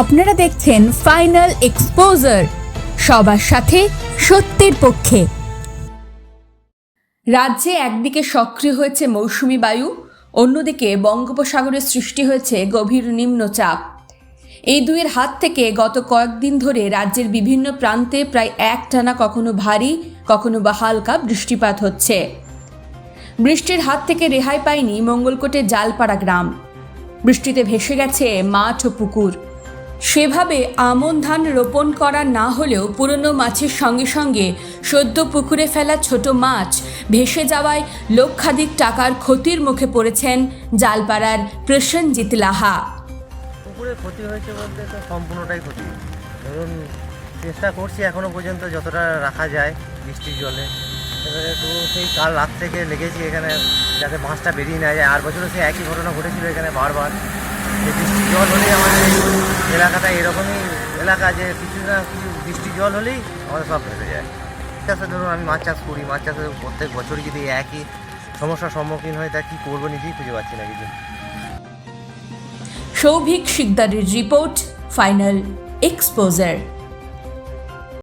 আপনারা দেখছেন final exposure সবার সাথে সত্যের পক্ষে। রাজ্যে একদিকে সক্রিয় হয়েছে মৌসুমি বায়ু, অন্যদিকে বঙ্গোপসাগরে সৃষ্টি হয়েছে গভীর নিম্নচাপ। এই দুইয়ের হাত থেকে গত কয়েকদিন ধরে রাজ্যের বিভিন্ন প্রান্তে প্রায় একটানা কখনো ভারী, কখনো বা হালকা বৃষ্টিপাত হচ্ছে। বৃষ্টির হাত থেকে রেহাই পায়নি মঙ্গলকোটের জালপাড়া গ্রাম। বৃষ্টিতে ভেসে গেছে মাঠ ও পুকুর। সেভাবে আমন ধান রোপণ করা না হলেও পুরনো মাছের সঙ্গে সঙ্গে সদ্য পুকুরে ফেলা ছোট মাছ ভেসে যাওয়ায় লক্ষাধিক টাকার ক্ষতির মুখে পড়েছেন জালপাড়ার প্রসেনজিৎ লাহা। পুকুরে ক্ষতি হয়েছে বলতে তো সম্পূর্ণটাই ক্ষতি। ধরুন, চেষ্টা করছি এখনও পর্যন্ত যতটা রাখা যায় বৃষ্টির জলে। এবারে তো সেই কাল রাত থেকে লেগেছি এখানে যাতে মাছটা বেরিয়ে না যায়। আর বছরও সেই একই ঘটনা ঘটেছিল এখানে বারবার। বৃষ্টির জল হলেই আমাদের এলাকাটা এরকমই এলাকা যে কিছু না কিছু বৃষ্টি জল হলেই আমাদের সব ভেসে যায়। চাষে ধরুন আমি মাছ চাষ করি, মাছ চাষে প্রত্যেক বছরই যদি একই সমস্যার সম্মুখীন হয় তা কী করব নিজেই খুঁজে পাচ্ছি না কিছু। সৌভিক শিকদারের রিপোর্ট, ফাইনাল এক্সপোজার।